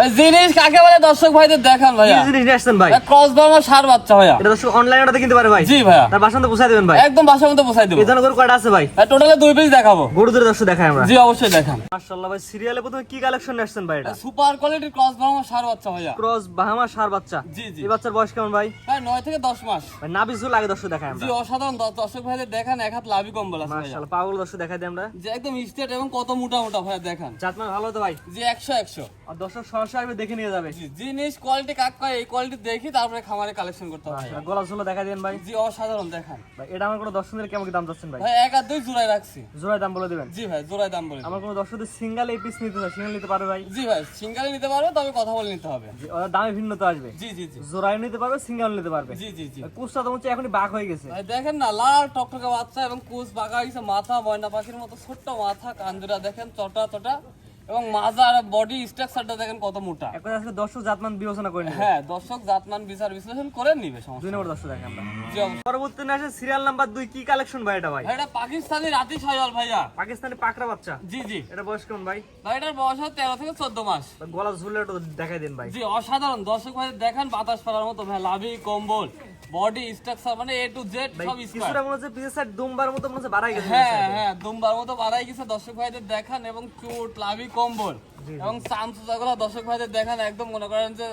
ভাই, জিনিস কাকে বলে? দর্শক ভাইদের দেখান কি ভাইয়া। জিনিস নিয়ে আসছেন ভাই। ক্রস বার্মা সার বাচ্চা ভাইয়া। এটা দর্শক অনলাইন অর্ডার কিনতে পারে ভাই। জি ভাইয়া। তার বাসান্ত পৌঁছায় দেবেন ভাই। একদম বাসার মধ্যে বসাই দেবো। এই গরু কয়টা আছে ভাই? টোটালে দুই পিস দেখাবো। গরু ধরে দর্শক দেখাই আমরা। জি অবশ্যই দেখান। মাশাআল্লাহ ভাই সিরিয়ালে প্রথমে কি কালেকশন নিয়ে আসছেন ভাই এটা? সুপার কোয়ালিটির ক্রস বার্মা সার বাচ্চা ভাইয়া। ক্রস বাহামা সার বাচ্চা। জি জি। এই বাচ্চার বয়স কেমন ভাই? ভাই নয় থেকে দশ মাস। ভাই নাবিস ঝুল আগে দর্শক দেখাই আমরা। জি অসাধারণ। দর্শক ভাইদের দেখান এক হাত লাভি কম্বল আছে মাশাআল্লাহ পাগল দর্শক দেখাই দিই আমরা। যে একদম স্টেট এবং কত মোটা মোটা ভাইয়া দেখান। জাতমান ভালো তো ভাই? জি একশো একশো। আর দর্শক সরাসরি আসবে দেখে নিয়ে যাবে। জিনিস কোয়ালিটি কাক কয় এই কোয়ালিটি দেখি তারপরে খামারে কালেকশন করতে হবে। ভাইয়া। গলা ঝুলো দেখা দিন ভাই। জি অসাধারণ দেখান। ভাই এটা আমার কোনো দর্শকদের কেমন দাম যাচ্ছেন ভাই? ভাই এক আর দুই জোড়ায় রাখছি। জোড়ায় দাম বলে দিবেন? জি ভাই জোড়ায় দাম বলে আমার কোনো দর্শকদের সিঙ্গেল এই পিস নিতে চাই সিঙ্গেল নিতে পারবে ভাই? জি ভাই সিঙ্গেলে নিতে পারবে তবে কথা বলে নিতে হবে। দামে ভিন্ন তো আসবে। জি জি জি। জোড়ায় নিতে পারবে সিঙ্গেল নিতে পারবে। জি জি জি। কুচটা তো হচ্ছে এখনই বাঘ হয়ে গেছে। ভাই দেখেন না লাল টকটকে বাচ্চা এবং কুচ বাঁকা গেছে মাথা ময়না পাখির মতো ছোট্ট মাথা কান্দুরা দেখেন চটা চটা। এবং মাজার বডি স্ট্রাকচারটা দেখেন কত মোটা। এখন আজকে দর্শক জাতমান বিবেচনা করে হ্যাঁ দর্শক জাতমান বিচার বিশ্লেষণ করে নিবে সমস্যা দুই নম্বর দর্শক দেখেন আমরা। জি অবশ্যই। পরবর্তী আসে সিরিয়াল নাম্বার দুই কি কালেকশন ভাই এটা ভাই? এটা পাকিস্তানি রাতি ছয়ল ভাইয়া। পাকিস্তানি পাকড়া বাচ্চা। জি জি। এটা বয়স কেমন ভাই? ভাই এটার বয়স হয় তেরো থেকে চোদ্দ মাস। গলা ঝুলে একটু দেখাই দিন ভাই। জি অসাধারণ। দর্শক ভাই দেখেন বাতাস পাড়ার মতো ভাই লাভি কম্বল। বডি স্ট্রাকচার মানে এ টু জেড সব স্কয়ার কিছুটা মনে হচ্ছে পিছের সাইড দুমবার মতো মনে হচ্ছে বাড়াই গেছে হ্যাঁ হ্যাঁ দুমবার মতো বাড়াই গেছে দর্শক ভাইদের দেখান এবং চুট লাভি কম্বল। এবং সামসুজাগুলো দর্শক ভাইদের দেখান একদম মনে করেন যে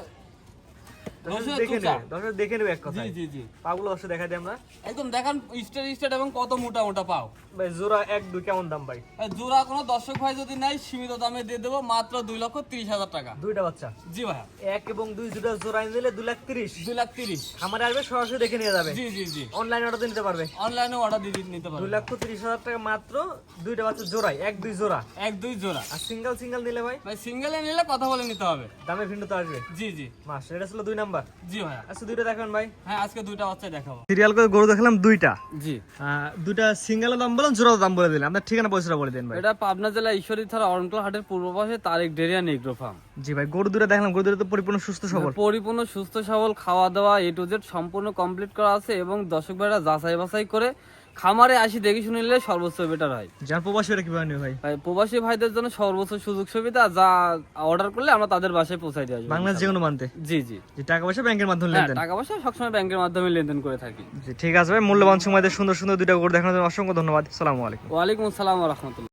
দেখে নেবে দর্শক দেখে নেবে এক জি জি জি। পাগুলো দর্শক দেখাই দিই আমরা। একদম দেখান স্টেট স্টেট এবং কত মোটা মোটা পাও। ভাই জোড়া এক দুই কেমন দাম ভাই? জোড়া কোনো দর্শক ভাই যদি নাই সীমিত দামে দিয়ে দেবো মাত্র দুই লক্ষ তিরিশ হাজার টাকা। দুইটা বাচ্চা? জি ভাইয়া। এক এবং দুই দুটা জোড়া নিলে দুই লাখ তিরিশ। দুই লাখ তিরিশ। আমার আসবে সরাসরি দেখে নিয়ে যাবে। জি জি জি। অনলাইন অর্ডার নিতে পারবে। অনলাইনে অর্ডার দিয়ে নিতে দুই লক্ষ তিরিশ হাজার টাকা মাত্র দুইটা বাচ্চা জোড়াই এক দুই জোড়া। এক দুই জোড়া। আর সিঙ্গেল সিঙ্গেল নিলে ভাই? ভাই সিঙ্গেলে নিলে কথা বলে নিতে হবে। দামে ভিন্ন তো আসবে। জি জি। মাস এটা ছিল দুই নাম্বার। জি আচ্ছা দুইটা দেখেন ভাই। হ্যাঁ আজকে দুইটা বাচ্চা দেখাবো। সিরিয়াল করে গরু দেখালাম দুইটা। জি। দুইটা সিঙ্গেল দাম বললাম জোড়া দাম বলে দিলাম। আপনার ঠিকানা পয়সাটা বলে দিন ভাই। এটা পাবনা জেলা ঈশ্বরী থানা অরণকল হাটের পূর্ব পাশে তারেক ডেরিয়া নিগ্রো ফার্ম। জি ভাই গরু দুটো দেখলাম। গরু দুটো তো পরিপূর্ণ সুস্থ সবল। পরিপূর্ণ সুস্থ সবল খাওয়া দাওয়া এ টু জেড সম্পূর্ণ কমপ্লিট করা আছে এবং দর্শক ভাইরা যাচাই বাছাই করে খামারে আসি দেখে শুনে নিলে সর্বোচ্চ বেটার হয়। যার প্রবাসী কীভাবে নেবে ভাই? ভাই প্রবাসী ভাইদের জন্য সর্বোচ্চ সুযোগ সুবিধা যা অর্ডার করলে আমরা তাদের বাসায় পৌঁছাই দেওয়া আসব বাংলাদেশ যে কোনো মানতে জি জি। যে টাকা পয়সা ব্যাংকের মাধ্যমে হ্যাঁ লেনদেন? টাকা পয়সা সবসময় ব্যাংকের মাধ্যমে লেনদেন করে থাকি। জি ঠিক আছে ভাই মূল্যবান সময় দিয়ে সুন্দর সুন্দর দুইটা গরু দেখানোর জন্য অসংখ্য ধন্যবাদ। সালামু আলাইকুম। ওয়ালাইকুম আসসালাম রহমতুল্লাহ।